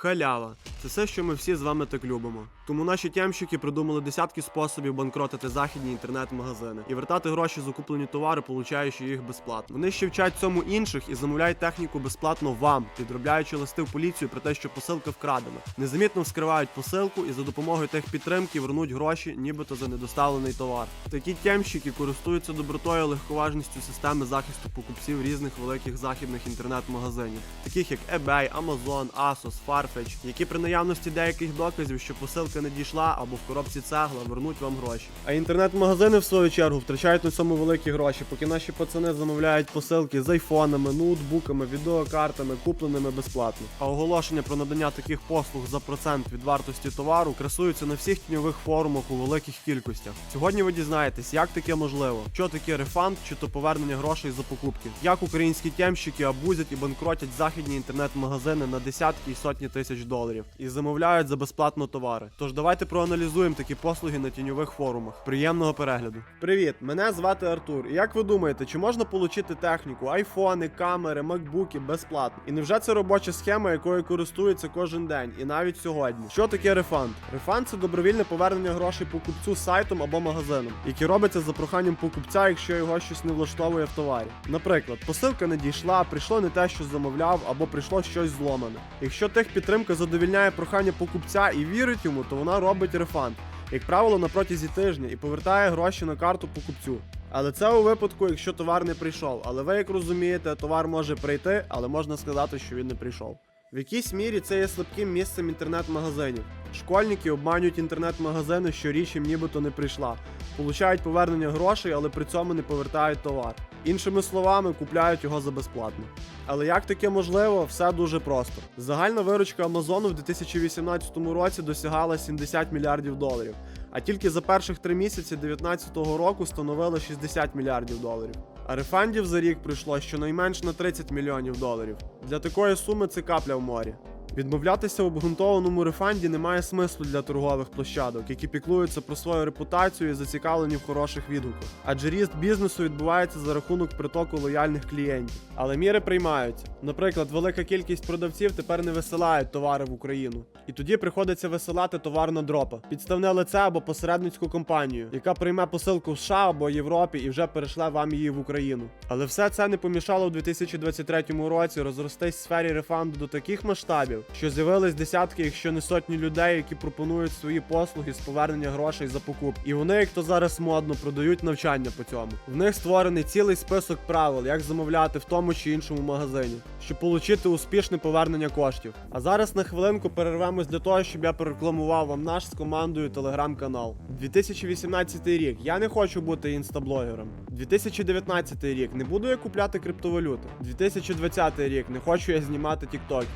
Халява це все, що ми всі з вами так любимо. Тому наші тямщики придумали десятки способів банкротити західні інтернет-магазини і вертати гроші за куплені товари, получаючи їх безплатно. Вони ще вчать цьому інших і замовляють техніку безплатно вам, підробляючи листи в поліцію про те, що посилка вкрадена. Незамітно вскривають посилку і за допомогою техпідтримки вернуть гроші, нібито за недоставлений товар. Такі тямщики користуються добротою легковажністю системи захисту покупців різних великих західних інтернет-магазинів, таких як eBay, Amazon, Asos, Farfetch, які при наявності деяких доказів, що посилка не дійшла або в коробці цегла, вернуть вам гроші. А інтернет-магазини в свою чергу втрачають на цьому великі гроші, поки наші пацани замовляють посилки з айфонами, ноутбуками, відеокартами, купленими безплатно. А оголошення про надання таких послуг за процент від вартості товару красуються на всіх тіньових форумах у великих кількостях. Сьогодні ви дізнаєтесь, як таке можливо, що таке рефанд чи то повернення грошей за покупки, як українські тямщики абузять і банкротять західні інтернет-магазини на десятки і сотні тисяч доларів і замовляють за безплатно товари. Тож давайте проаналізуємо такі послуги на тіньових форумах. Приємного перегляду. Привіт, мене звати Артур. І як ви думаєте, чи можна отримати техніку, айфони, камери, макбуки безплатно? І невже це робоча схема, якою користуються кожен день, і навіть сьогодні? Що таке рефанд? Рефанд це добровільне повернення грошей покупцю сайтом або магазином, яке робиться за проханням покупця, якщо його щось не влаштовує в товарі. Наприклад, посилка не дійшла, прийшло не те, що замовляв, або прийшло щось зломане. Якщо техпідтримка задовільняє прохання покупця і вірить йому, то вона робить рефанд. Як правило, на протязі тижня і повертає гроші на карту покупцю. Але це у випадку, якщо товар не прийшов. Але ви як розумієте, товар може прийти, але можна сказати, що він не прийшов. В якійсь мірі це є слабким місцем інтернет-магазинів. Школьники обманюють інтернет-магазини, що річ їм нібито не прийшла. Получають повернення грошей, але при цьому не повертають товар. Іншими словами, купляють його за безплатно. Але як таке можливо, все дуже просто. Загальна виручка Амазону в 2018 році досягала 70 мільярдів доларів, а тільки за перших три місяці 2019 року становила 60 мільярдів доларів. А рефандів за рік прийшло щонайменш на 30 мільйонів доларів. Для такої суми це капля в морі. Відмовлятися в обґрунтованому рефанді немає смислу для торгових площадок, які піклуються про свою репутацію і зацікавлені в хороших відгуках. Адже ріст бізнесу відбувається за рахунок притоку лояльних клієнтів. Але міри приймаються. Наприклад, велика кількість продавців тепер не висилають товари в Україну. І тоді приходиться висилати товар на дропа, підставне лице або посередницьку компанію, яка прийме посилку в США або Європі і вже перешле вам її в Україну. Але все це не помішало в 2023 році розростись в сфері рефанду до таких масштабів, що з'явились десятки, якщо не сотні людей, які пропонують свої послуги з повернення грошей за покупку. І вони, як то зараз модно, продають навчання по цьому. В них створений цілий список правил, як замовляти в тому чи іншому магазині, щоб отримати успішне повернення коштів. А зараз на хвилинку перервемось для того, щоб я прорекламував вам наш з командою телеграм-канал. 2018 рік. Я не хочу бути інстаблогером. 2019 рік. Не буду я купляти криптовалюти. 2020 рік. Не хочу я знімати тіктоки.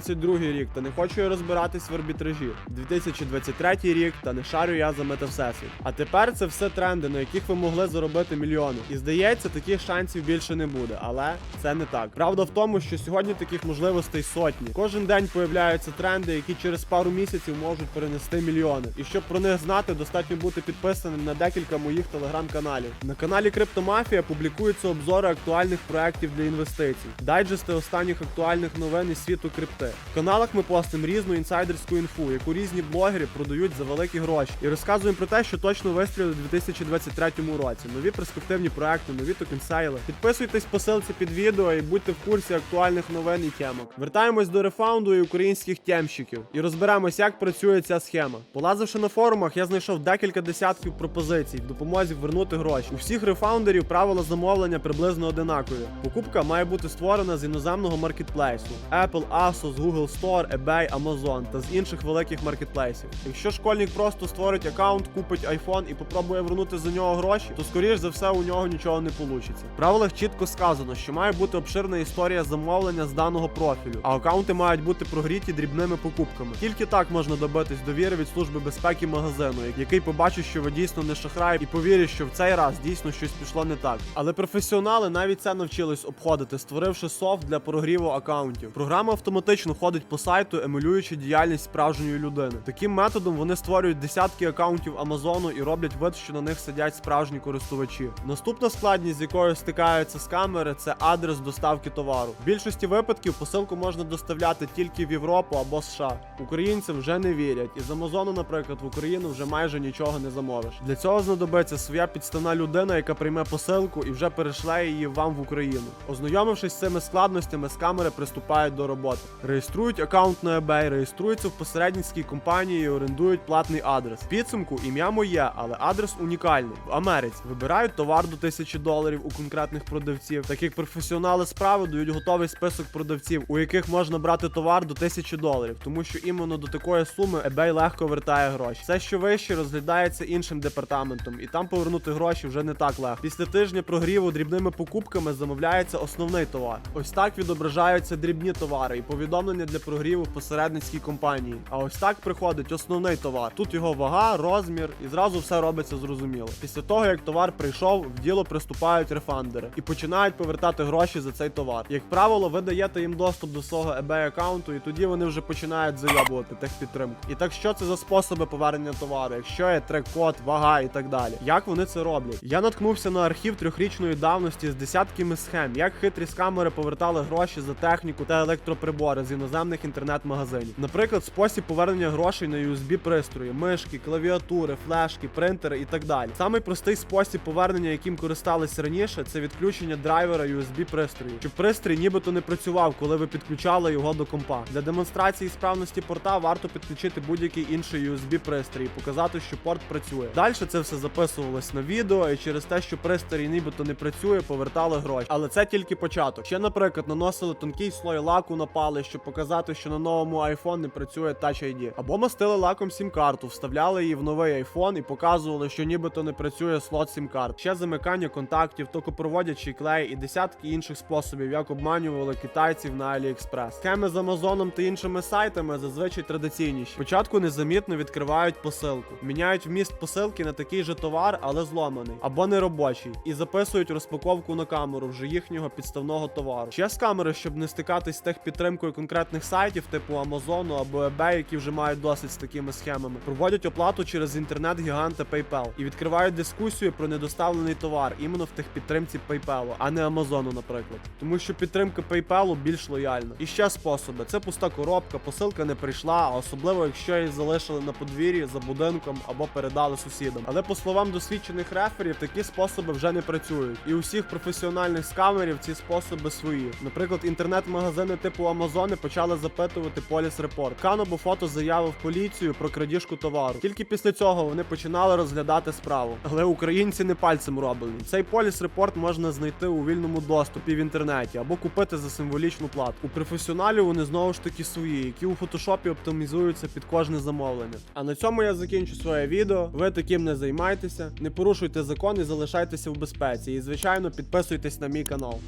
2022 рік. Та не хочу я розбиратись в арбітражі. 2023 рік. Та не шарю я за метавсесвіт. А тепер це все тренди, на яких ви могли заробити мільйони. І здається, таких шансів більше не буде. Але це не так. Правда в тому, що сьогодні таких можливостей сотні. Кожен день появляються тренди, які через пару місяців можуть перенести мільйони. І щоб про них знати, достатньо бути підписаним на декілька моїх телеграм-каналів. На каналі Криптомафія публікуються обзори актуальних проєктів для інвестицій, дайджести останніх актуальних новин із світу крипти. В каналах ми постимо різну інсайдерську інфу, яку різні блогери продають за великі гроші, і розказуємо про те, що точно вистрілить у 2023 році. Нові перспективні проекти, нові токенсейли. Підписуйтесь по ссылці під відео і будьте в курсі актуальних новин і темок. Вертаємось до рефаунду і українських темщиків і розберемось, як працює ця схема. Полазивши на форумах, я знайшов декілька десятків пропозицій в допомозі вернути гроші. У всіх рефаундерів правила замовлення приблизно одинакові. Покупка має бути створена з іноземного маркетплейсу Apple, Asus, Google Store, eBay, Amazon та з інших великих маркетплейсів. Якщо школьник просто створить аккаунт, купить iPhone і попробує вернути за нього гроші, то скоріш за все у нього нічого не вийде. В правилах чітко сказано, що має бути обширна історія замовлення з даного профілю, а аккаунти мають бути прогріті дрібними покупками. Тільки так можна добитись довіри від служби безпеки магазину, який побачить, що ви дійсно не шахрай, і повірить, що в цей раз дійсно щось пішло не так. Але професіонали навіть це навчились обходити, створивши софт для прогріву аккаунтів. Програма автоматично фактично ходить по сайту, емулюючи діяльність справжньої людини. Таким методом вони створюють десятки акаунтів Амазону і роблять вид, що на них сидять справжні користувачі. Наступна складність, з якою стикаються з камери, це адрес доставки товару. В більшості випадків посилку можна доставляти тільки в Європу або США. Українці вже не вірять, і з Амазону, наприклад, в Україну вже майже нічого не замовиш. Для цього знадобиться своя підставна людина, яка прийме посилку і вже перешле її вам в Україну. Ознайомившись з цими складностями, з камери приступають до роботи. Реєструють аккаунт на eBay, реєструються в посередницькій компанії і орендують платний адрес. Підсумку ім'я моє, але адрес унікальний. В Америці вибирають товар до 1000 доларів у конкретних продавців, так як професіонали справи дають готовий список продавців, у яких можна брати товар до 1000 доларів, тому що іменно до такої суми eBay легко вертає гроші. Все, що вище, розглядається іншим департаментом, і там повернути гроші вже не так легко. Після тижня прогріву дрібними покупками замовляється основний товар. Ось так відображаються дрібні товари і повідомлення для прогріву посередницькій компанії. А ось так приходить основний товар. Тут його вага, розмір, і зразу все робиться зрозуміло. Після того, як товар прийшов, в діло приступають рефандери і починають повертати гроші за цей товар. Як правило, ви даєте їм доступ до свого eBay аккаунту, і тоді вони вже починають зайобувати техпідтримку. І так що це за способи повернення товару, якщо є трек-код, вага і так далі. Як вони це роблять? Я наткнувся на архів трьохрічної давності з десятками схем, як хитрі скамери повертали гроші за техніку та електроприбори з іноземних інтернет-магазинів. Наприклад, спосіб повернення грошей на USB пристрої, мишки, клавіатури, флешки, принтери і так далі. Самий простий спосіб повернення, яким користались раніше, це відключення драйвера USB пристрою, щоб пристрій нібито не працював, коли ви підключали його до компа. Для демонстрації справності порта варто підключити будь-який інший USB пристрій показати, що порт працює. Далі це все записувалось на відео, і через те, що пристрій нібито не працює, повертали гроші. Але це тільки початок. Ще, наприклад, наносили тонкий слой лаку на пали, щоб показати, що на новому iPhone не працює Touch ID. Або мастили лаком сім-карту, вставляли її в новий iPhone і показували, що нібито не працює слот сім-карт. Ще замикання контактів, токопроводячий клей і десятки інших способів, як обманювали китайців на AliExpress. Схеми з Амазоном та іншими сайтами зазвичай традиційніші. Спочатку незамітно відкривають посилку, міняють вміст посилки на такий же товар, але зломаний або неробочий, і записують розпаковку на камеру вже їхнього підставного товару. Ще з камери, щоб не стикатись з техпідтримкою конкретних сайтів, типу Амазону або eBay, які вже мають досить з такими схемами, проводять оплату через інтернет-гіганта PayPal і відкривають дискусію про недоставлений товар іменно в техпідтримці PayPal, а не Амазону, наприклад. Тому що підтримка PayPal більш лояльна. І ще способи: це пуста коробка, посилка не прийшла, а особливо якщо її залишили на подвір'ї за будинком або передали сусідам. Але по словам досвідчених реферів, такі способи вже не працюють. І у всіх професіональних скамерів ці способи свої. Наприклад, інтернет-магазини типу Амазони почали запитувати поліс репорт. Кан або фото заяви в поліцію про крадіжку товару. Тільки після цього вони починали розглядати справу. Але українці не пальцем роблені. Цей поліс репорт можна знайти у вільному доступі в інтернеті або купити за символічну плату. У професіоналів вони знову ж таки свої, які у фотошопі оптимізуються під кожне замовлення. А на цьому я закінчу своє відео. Ви таким не займайтеся, не порушуйте закон і залишайтеся в безпеці. І звичайно, підписуйтесь на мій канал.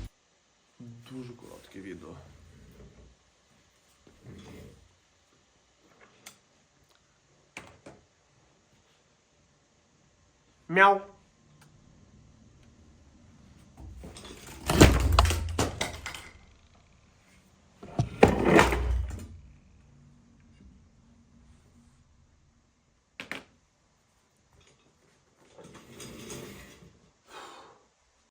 Дуже коротке відео. Miau.